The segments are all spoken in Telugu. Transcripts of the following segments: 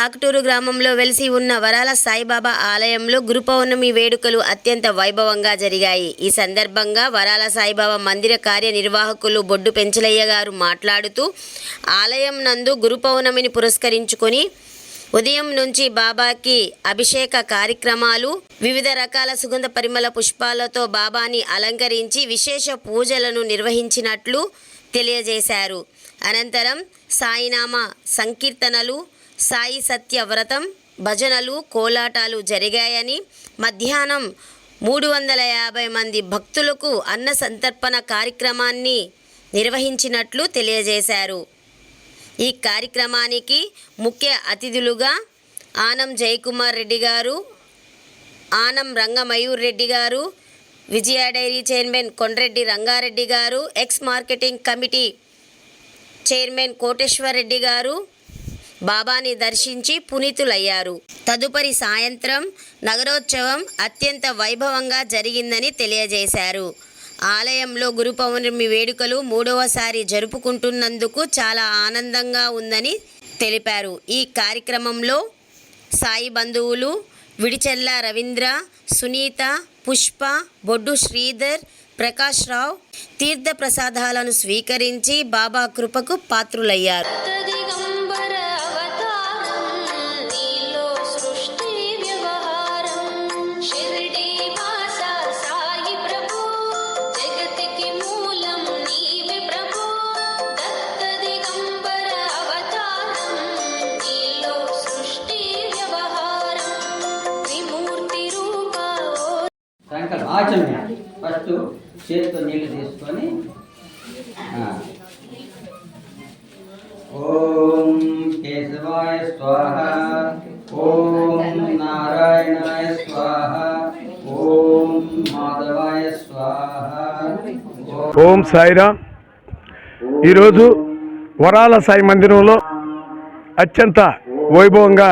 కాకటూరు గ్రామంలో వెలిసి ఉన్న వరాల సాయిబాబా ఆలయంలో గురు పౌర్ణమి వేడుకలు అత్యంత వైభవంగా జరిగాయి. ఈ సందర్భంగా వరాల సాయిబాబా మందిర కార్యనిర్వాహకులు బొడ్డు పెంచలయ్య గారు మాట్లాడుతూ ఆలయం నందు గురు పౌర్ణమిని పురస్కరించుకొని ఉదయం నుంచి బాబాకి అభిషేక కార్యక్రమాలు వివిధ రకాల సుగంధ పరిమళ పుష్పాలతో బాబాని అలంకరించి విశేష పూజలను నిర్వహించినట్లు తెలియజేశారు. అనంతరం సాయినామ సంకీర్తనలు సాయి సత్య వ్రతం భజనలు కోలాటాలు జరిగాయని మధ్యాహ్నం మూడు వందల యాభై మంది భక్తులకు అన్న సంతర్పణ కార్యక్రమాన్ని నిర్వహించినట్లు తెలియజేశారు. ఈ కార్యక్రమానికి ముఖ్య అతిథులుగా ఆనం జయకుమార్ రెడ్డి గారు ఆనం రంగమయూర్ రెడ్డి గారు విజయ డైరీ చైర్మన్ కొండ్రెడ్డి రంగారెడ్డి గారు ex marketing committee chairman Koteswar Reddy గారు బాబాని దర్శించి పునీతులయ్యారు. తదుపరి సాయంత్రం నగరోత్సవం అత్యంత వైభవంగా జరిగిందని తెలియజేశారు. ఆలయంలో గురు పౌర్ణమి వేడుకలు మూడవసారి జరుపుకుంటున్నందుకు చాలా ఆనందంగా ఉందని తెలిపారు. ఈ కార్యక్రమంలో సాయి బంధువులు విడిచెల్ల రవీంద్ర సునీత పుష్ప బొడ్డు శ్రీధర్ ప్రకాష్ రావు తీర్థ ప్రసాదాలను స్వీకరించి బాబా కృపకు పాత్రులయ్యారు. సాయంకాలం ఆచమ్య ఫస్ట్ చేతితో నీళ్ళు తీసుకొని ఓం కేశవాయ స్వాహ ఓం నారాయణాయ స్వాహ ఓం మాధవాయ స్వాహ. ఓం సాయిరామ్. ఈరోజు వరాల సాయి మందిరంలో అత్యంత వైభవంగా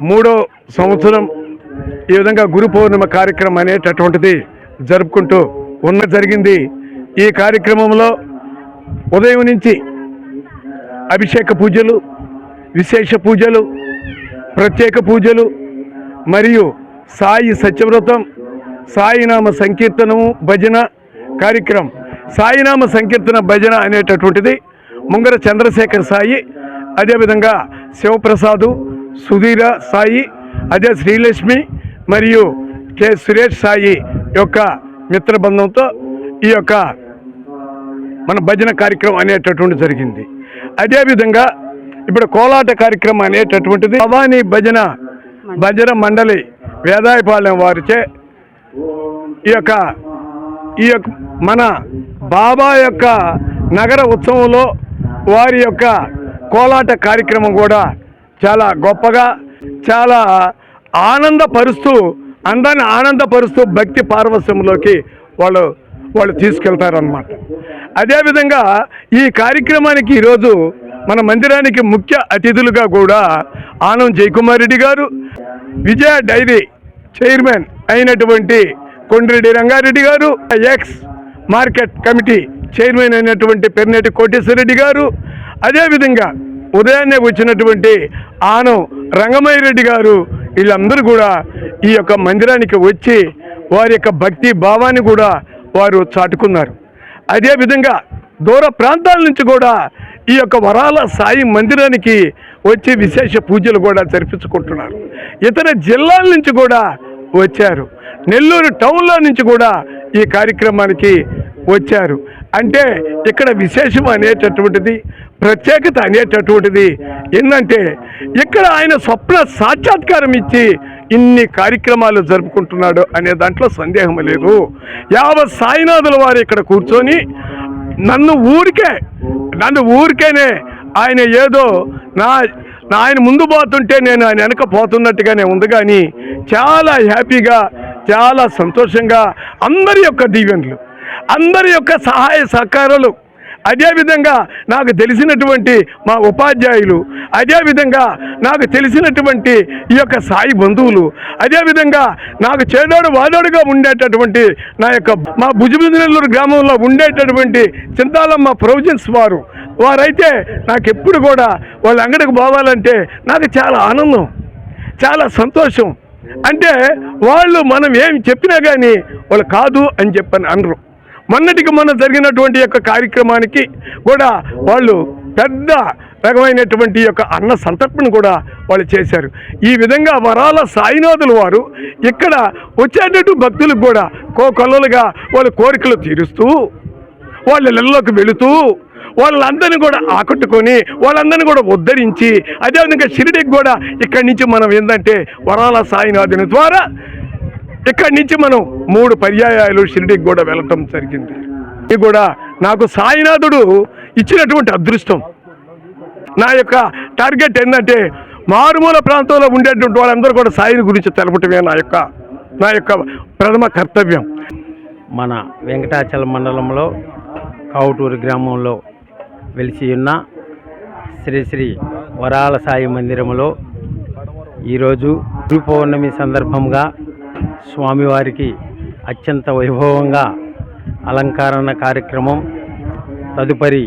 మూడో సంవత్సరం ఈ విధంగా గురు పౌర్ణిమ కార్యక్రమం అనేటటువంటిది జరుపుకుంటూ ఉన్న జరిగింది. ఈ కార్యక్రమంలో ఉదయం నుంచి అభిషేక పూజలు విశేష పూజలు ప్రత్యేక పూజలు మరియు సాయి సత్యవ్రతం సాయినామ సంకీర్తనము భజన కార్యక్రమం. సాయినామ సంకీర్తన భజన అనేటటువంటిది ముంగర చంద్రశేఖర్ సాయి అదేవిధంగా శివప్రసాదు సుధీర సాయి అదే శ్రీలక్ష్మి మరియు కె సురేష్ సాయి యొక్క మిత్ర బంధంతో ఈ యొక్క మన భజన కార్యక్రమం అనేటటువంటి జరిగింది. అదేవిధంగా ఇప్పుడు కోలాట కార్యక్రమం అనేటటువంటిది భవానీ భజన భజన మండలి వేదాయపాలెం వారిచే ఈ యొక్క ఈ యొక్క మన బాబా యొక్క నగర ఉత్సవంలో వారి యొక్క కోలాట కార్యక్రమం కూడా చాలా గొప్పగా చాలా ఆనందపరుస్తూ అందరిని ఆనందపరుస్తూ భక్తి పార్వశ్యంలోకి వాళ్ళు వాళ్ళు తీసుకెళ్తారనమాట అదేవిధంగా ఈ కార్యక్రమానికి ఈరోజు మన మందిరానికి ముఖ్య అతిథులుగా కూడా ఆనం జయకుమార్ రెడ్డి గారు విజయ డైరీ చైర్మన్ అయినటువంటి కొండ్రెడ్డి రంగారెడ్డి గారు ఎక్స్ మార్కెట్ కమిటీ చైర్మన్ అయినటువంటి పెర్నేటి కోటేశ్వరరెడ్డి గారు అదేవిధంగా ఉదయాన్నే వచ్చినటువంటి ఆనం రంగమయ్య రెడ్డి గారు వీళ్ళందరూ కూడా ఈ యొక్క మందిరానికి వచ్చి వారి యొక్క భక్తి భావాన్ని కూడా వారు చాటుకున్నారు. అదేవిధంగా దూర ప్రాంతాల నుంచి కూడా ఈ యొక్క వరాల సాయి మందిరానికి వచ్చి విశేష పూజలు కూడా జరిపించుకుంటున్నారు. ఇతర జిల్లాల నుంచి కూడా వచ్చారు. నెల్లూరు టౌన్లో నుంచి కూడా ఈ కార్యక్రమానికి వచ్చారు. అంటే ఇక్కడ విశేషం అనేటటువంటిది ప్రత్యేకత అనేటటువంటిది ఏంటంటే ఇక్కడ ఆయన స్వప్న సాక్షాత్కారం ఇచ్చి ఇన్ని కార్యక్రమాలు జరుపుకుంటున్నాడు అనే దాంట్లో సందేహం లేదు. యావత్ సాయినాథుల వారు ఇక్కడ కూర్చొని నన్ను ఊరికే నన్ను ఊరికేనే ఆయన ఏదో నా నా ఆయన ముందు పోతుంటే నేను ఆయన వెనక పోతున్నట్టుగానే ఉంది కానీ చాలా హ్యాపీగా చాలా సంతోషంగా అందరి యొక్క దీవెనలు అందరి యొక్క సహాయ సహకారాలు. అదేవిధంగా నాకు తెలిసినటువంటి మా ఉపాధ్యాయులు అదేవిధంగా నాకు తెలిసినటువంటి ఈ యొక్క సాయి బంధువులు అదేవిధంగా నాకు చేదోడు వాదోడుగా ఉండేటటువంటి నా యొక్క మా భుజబుదినల్లూరు గ్రామంలో ఉండేటటువంటి చింతాలమ్మ ప్రొవిజన్స్ వారు. వారైతే నాకు ఎప్పుడు కూడా వాళ్ళ అంగడికి పోవాలంటే నాకు చాలా ఆనందం చాలా సంతోషం. అంటే వాళ్ళు మనం ఏం చెప్పినా కానీ వాళ్ళు కాదు అని చెప్పని అనరు. మొన్నటికి మొన్న జరిగినటువంటి యొక్క కార్యక్రమానికి కూడా వాళ్ళు పెద్ద రకమైనటువంటి యొక్క అన్న సంతర్పణ కూడా వాళ్ళు చేశారు. ఈ విధంగా వరాల సాయినాథులు వారు ఇక్కడ వచ్చేటట్టు భక్తులకు కూడా కోకొల్లలుగా వాళ్ళ కోరికలు తీరుస్తూ వాళ్ళ ఇళ్ళలోకి వెళుతూ వాళ్ళందరినీ కూడా ఆకట్టుకొని వాళ్ళందరినీ కూడా ఉద్ధరించి అదేవిధంగా షిరిడికి కూడా ఇక్కడి నుంచి మనం ఏంటంటే వరాల సాయినాథుని ద్వారా ఇక్కడి నుంచి మనం మూడు పర్యాయాలు షిరిడికి కూడా వెళ్ళటం జరిగింది. ఇది కూడా నాకు సాయినాథుడు ఇచ్చినటువంటి అదృష్టం. నా యొక్క టార్గెట్ ఏంటంటే మారుమూల ప్రాంతంలో ఉండేటువంటి వాళ్ళందరూ కూడా సాయిని గురించి తెలపటమే నా యొక్క నా యొక్క ప్రథమ కర్తవ్యం. మన వెంకటాచలం మండలంలో కావుటూరు గ్రామంలో వెలిసి ఉన్న శ్రీ శ్రీ వరాల సాయి మందిరంలో ఈరోజు గురు పౌర్ణమి సందర్భంగా స్వామివారికి అత్యంత వైభవంగా అలంకరణ కార్యక్రమం తదుపరి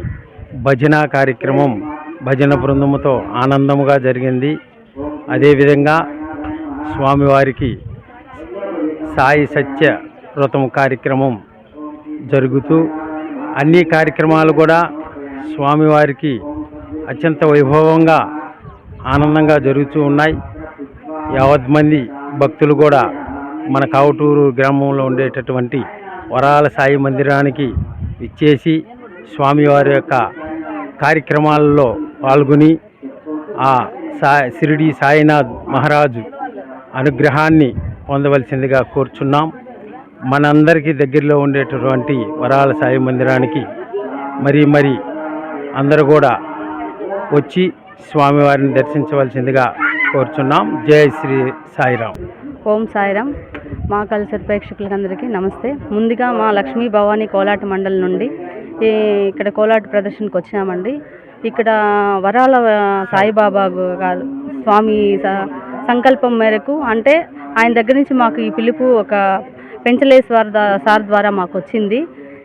భజన కార్యక్రమం భజన బృందముతో ఆనందముగా జరిగింది. అదేవిధంగా స్వామివారికి సాయి సత్య వ్రతం కార్యక్రమం జరుగుతూ అన్ని కార్యక్రమాలు కూడా స్వామివారికి అత్యంత వైభవంగా ఆనందంగా జరుగుతూ ఉన్నాయి. యావత్ మంది భక్తులు కూడా మన కావుటూరు గ్రామంలో ఉండేటటువంటి వరాల సాయి మందిరానికి ఇచ్చేసి స్వామివారి యొక్క కార్యక్రమాలలో పాల్గొని ఆ సా షిరిడి సాయినాథ్ మహారాజు అనుగ్రహాన్ని పొందవలసిందిగా కోరుచున్నాం. మనందరికీ దగ్గరలో ఉండేటటువంటి వరాల సాయి మందిరానికి మరి మరి అందరూ కూడా వచ్చి స్వామివారిని దర్శించవలసిందిగా కోరుచున్నాం. జై శ్రీ సాయిరాం ఓం సాయిరామ్. మా కల్చర్ ప్రేక్షకులందరికీ నమస్తే. ముందుగా మా లక్ష్మీ భవానీ కోలాట మండలి నుండి ఈ ఇక్కడ కోలాట ప్రదర్శనకు వచ్చినామండి. ఇక్కడ వరాల సాయిబాబా గారు స్వామి సంకల్పం మేరకు అంటే ఆయన దగ్గర నుంచి మాకు ఈ పిలుపు ఒక పెంచలేశ్వర దా- సార్ ద్వారా మాకు వచ్చింది.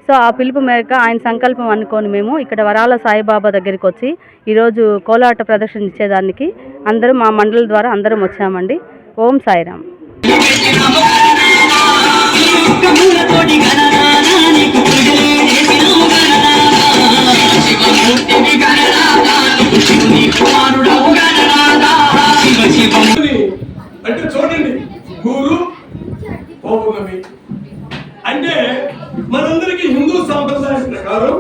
సో ఆ పిలుపు మేరకు ఆయన సంకల్పం అనుకొని మేము ఇక్కడ వరాల సాయిబాబా దగ్గరికి వచ్చి ఈరోజు కోలాట ప్రదర్శన ఇచ్చేదానికి అందరం మా మండలి ద్వారా అందరం వచ్చామండి. ఓం సాయిరామ్. అంటే చూడండి గురు పౌర్ణమి అంటే మనందరికీ హిందూ సాంప్రదాయం ప్రకారం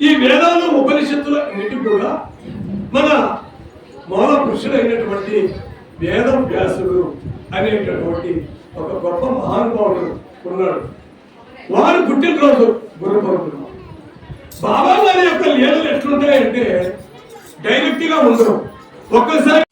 ఈ వేదాలు ఉపనిషత్తుల అన్నిటి కూడా మన మూల పురుషుడైనటువంటి వేద వ్యాసుడు అనేటటువంటి ఒక గొప్ప ఉన్నాడు. వారు పుట్టినరోజు గురు బాబా గారి యొక్క లీలలు ఎట్లుంటాయంటే డైరెక్ట్గా ఉండరు. ఒక్కసారి